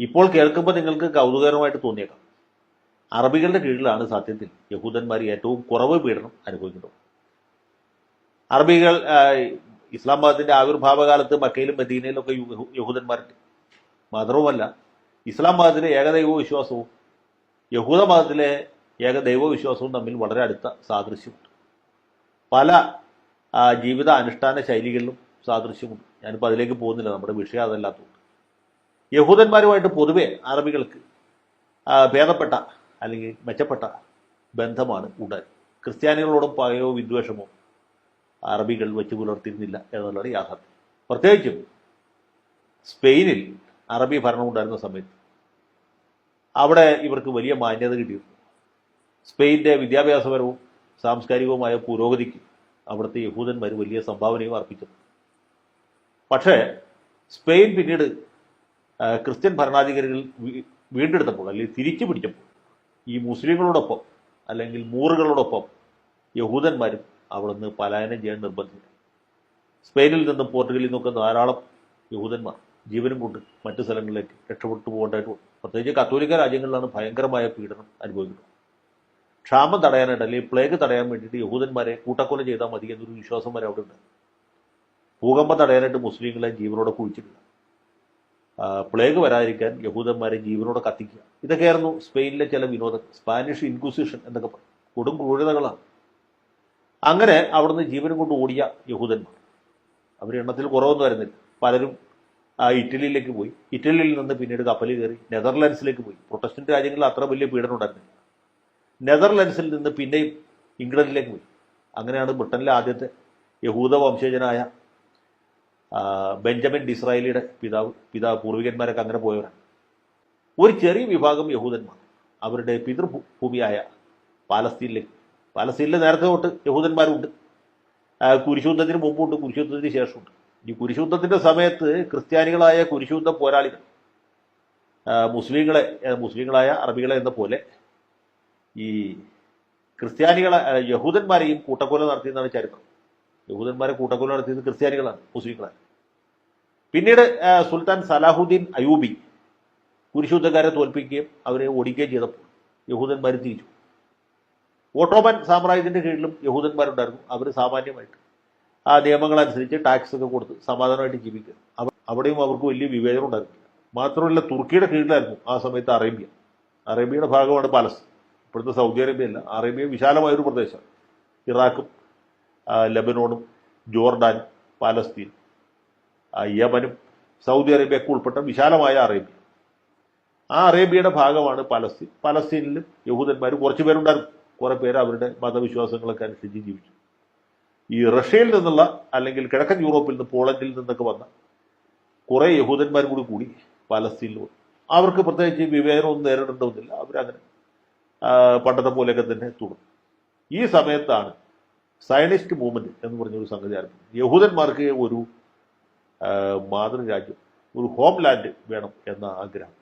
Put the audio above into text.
ഇപ്പോൾ കേൾക്കുമ്പോൾ നിങ്ങൾക്ക് കൗതുകകരമായിട്ട് തോന്നിയേക്കാം. അറബികളുടെ കീഴിലാണ് സത്യത്തിൽ യഹൂദന്മാർ ഏറ്റവും കുറവ് പീഡനം അനുഭവിക്കുന്നത്. അറബികൾ ഇസ്ലാം മതത്തിന്റെ കാലത്ത് മക്കയിലും മദീനയിലും ഒക്കെ യഹൂ- യഹൂദന്മാരുണ്ട്. മാത്രവുമല്ല ഇസ്ലാം മതത്തിലെ ഏകദൈവ വിശ്വാസവും യഹൂദ മതത്തിലെ ഏകദൈവ വിശ്വാസവും തമ്മിൽ വളരെ അടുത്ത സാദൃശ്യമുണ്ട്. പല ജീവിത അനുഷ്ഠാന ശൈലികളിലും സാദൃശ്യമുണ്ട്. ഞാനിപ്പോൾ അതിലേക്ക് പോകുന്നില്ല നമ്മുടെ വിഷയം അതല്ലാത്തതുകൊണ്ട്. യഹൂദന്മാരുമായിട്ട് പൊതുവെ അറബികൾക്ക് ഭേദപ്പെട്ട അല്ലെങ്കിൽ മെച്ചപ്പെട്ട ബന്ധമാണ് ഉടൻ. ക്രിസ്ത്യാനികളോടും പകയോ വിദ്വേഷമോ അറബികൾ വെച്ച് പുലർത്തിയിരുന്നില്ല എന്നുള്ളൊരു യാഥാർത്ഥ്യം. പ്രത്യേകിച്ചും സ്പെയിനിൽ അറബി ഭരണം ഉണ്ടായിരുന്ന സമയത്ത് അവിടെ ഇവർക്ക് വലിയ മാന്യത കിട്ടിയിരുന്നു. സ്പെയിന്റെ വിദ്യാഭ്യാസപരവും സാംസ്കാരികവുമായ പുരോഗതിക്ക് അവിടുത്തെ യഹൂദന്മാർ വലിയ സംഭാവനയും അർപ്പിച്ചു. പക്ഷേ സ്പെയിൻ പിന്നീട് ക്രിസ്ത്യൻ ഭരണാധികാരികൾ വീണ്ടെടുത്തപ്പോൾ അല്ലെങ്കിൽ തിരിച്ചു പിടിച്ചപ്പോൾ ഈ മുസ്ലിങ്ങളോടൊപ്പം അല്ലെങ്കിൽ മൂറുകളോടൊപ്പം യഹൂദന്മാരും അവിടുന്ന് പലായനം ചെയ്യാൻ നിർബന്ധിച്ചു സ്പെയിനിൽ നിന്നും പോർട്ടുഗലിൽ നിന്നൊക്കെ ധാരാളം യഹൂദന്മാർ ജീവനും കൊണ്ട് മറ്റു സ്ഥലങ്ങളിലേക്ക് രക്ഷപ്പെട്ടു പോകേണ്ടതായിട്ട് പ്രത്യേകിച്ച് കത്തോലിക്ക രാജ്യങ്ങളിലാണ് ഭയങ്കരമായ പീഡനം അനുഭവിക്കുന്നത് ക്ഷാമം തടയാനായിട്ട് അല്ലെങ്കിൽ പ്ലേഗ് തടയാൻ വേണ്ടിയിട്ട് യഹൂദന്മാരെ കൂട്ടക്കൊല ചെയ്താൽ മതി എന്നൊരു വിശ്വാസം വരെ അവിടെ ഉണ്ട് ഭൂകമ്പം തടയാനായിട്ട് മുസ്ലിങ്ങളെ ജീവനോടെ കുഴിച്ചിട്ടില്ല. ആ, പ്ലേഗ് വരാതിരിക്കാൻ യഹൂദന്മാരെ ജീവനോട് കത്തിക്കുക. ഇതൊക്കെയായിരുന്നു സ്പെയിനിലെ ചില വിനോദം സ്പാനിഷ് ഇൻക്വിസിഷൻ എന്നൊക്കെ പറയും കൊടും ക്രൂരതകളാണ്. അങ്ങനെ അവിടുന്ന് ജീവനും കൊണ്ട് ഓടിയ യഹൂദന്മാർ. അവർ എണ്ണത്തിൽ കുറവൊന്നും വരുന്നില്ല പലരും ഇറ്റലിയിലേക്ക് പോയി. ഇറ്റലിയിൽ നിന്ന് പിന്നീട് കപ്പലിൽ കയറി നെതർലാൻഡ്സിലേക്ക് പോയി. പ്രൊട്ടസ്റ്റന്റ് രാജ്യങ്ങളിൽ അത്ര വലിയ പീഡനം ഉണ്ടായിരുന്നില്ല. നെതർലാൻഡ്സിൽ നിന്ന് പിന്നെയും ഇംഗ്ലണ്ടിലേക്ക് പോയി. അങ്ങനെയാണ് ബ്രിട്ടനിലെ ആദ്യത്തെ യഹൂദ വംശജനായ ബെഞ്ചമിൻ ഡിസ്രായേലിയുടെ പിതാവ് പിതാവ് പൂർവികന്മാരൊക്കെ അങ്ങനെ പോയവരാണ് ഒരു ചെറിയ വിഭാഗം യഹൂദന്മാർ. അവരുടെ പിതൃഭൂമിയായ പാലസ്തീനിലേക്ക് പാലസ്തീനിലെ നേരത്തെ തൊട്ട് യഹൂദന്മാരുണ്ട്. കുരിശുദ്ധത്തിന് മുമ്പുണ്ട് കുരിശുദ്ധത്തിന് ശേഷമുണ്ട്. ഈ കുരിശുദ്ധത്തിന്റെ സമയത്ത് ക്രിസ്ത്യാനികളായ കുരിശുദ്ധ പോരാളികൾ മുസ്ലിങ്ങളെ മുസ്ലിങ്ങളായ അറബികളെ എന്ന പോലെ ഈ ക്രിസ്ത്യാനികളെ യഹൂദന്മാരെയും കൂട്ടക്കൊല നടത്തിയെന്നാണ് ചരിത്രം. യഹൂദന്മാരെ കൂട്ടക്കൊല നടത്തിയത് ക്രിസ്ത്യാനികളാണ് മുസ്ലിങ്ങളാണ്. പിന്നീട് സുൽത്താൻ സലാഹുദ്ദീൻ അയൂബി കുരിശുദ്ധക്കാരെ തോൽപ്പിക്കുകയും അവരെ ഓടിക്കുകയും ചെയ്തപ്പോൾ യഹൂദന്മാർ തിരിച്ചു. ഓട്ടോമൻ സാമ്രാജ്യത്തിന്റെ കീഴിലും യഹൂദന്മാരുണ്ടായിരുന്നു. അവർ സാമാന്യമായിട്ട് ആ നിയമങ്ങളനുസരിച്ച് ടാക്സ് ഒക്കെ കൊടുത്ത് സമാധാനമായിട്ട് ജീവിക്കുക. അവിടെയും അവർക്ക് വലിയ വിവേചനം ഉണ്ടായിരുന്നില്ല. മാത്രമല്ല തുർക്കിയുടെ കീഴിലായിരുന്നു ആ സമയത്ത് അറേബ്യ. അറേബ്യയുടെ ഭാഗമാണ് പാലസ് ഇപ്പോഴത്തെ സൗദി അറേബ്യ അല്ല അറേബ്യ വിശാലമായൊരു പ്രദേശമാണ് ഇറാഖും ലബനോണും ജോർഡാനും പാലസ്തീൻ യമനും സൗദി അറേബ്യയൊക്കെ ഉൾപ്പെട്ട വിശാലമായ അറേബ്യ. ആ അറേബ്യയുടെ ഭാഗമാണ് പലസ്തീൻ. പലസ്തീനിലും യഹൂദന്മാർ കുറച്ച് പേരുണ്ടായിരുന്നു. കുറെ പേര് അവരുടെ മതവിശ്വാസങ്ങളൊക്കെ അനുസരിച്ച് ജീവിച്ചു. ഈ റഷ്യയിൽ നിന്നുള്ള അല്ലെങ്കിൽ കിഴക്കൻ യൂറോപ്പിൽ നിന്ന് പോളണ്ടിൽ നിന്നൊക്കെ വന്ന കുറേ യഹൂദന്മാർ കൂടി കൂടി പലസ്തീനിൽ വന്നു. അവർക്ക് പ്രത്യേകിച്ച് വിവേചനമൊന്നും നേരിടേണ്ടതൊന്നുമില്ല. അവരങ്ങനെ പണ്ടത്തെ പോലെയൊക്കെ തന്നെ തുടർന്നു. ഈ സമയത്താണ് സയനിസ്റ്റ് മൂവ്മെന്റ് എന്ന് പറഞ്ഞൊരു സംഗതി ആരംഭിച്ചത് യഹൂദന്മാർക്ക് ഒരു മാതൃരാജ്യം ഒരു ഹോം ലാൻഡ് വേണം എന്ന ആഗ്രഹം.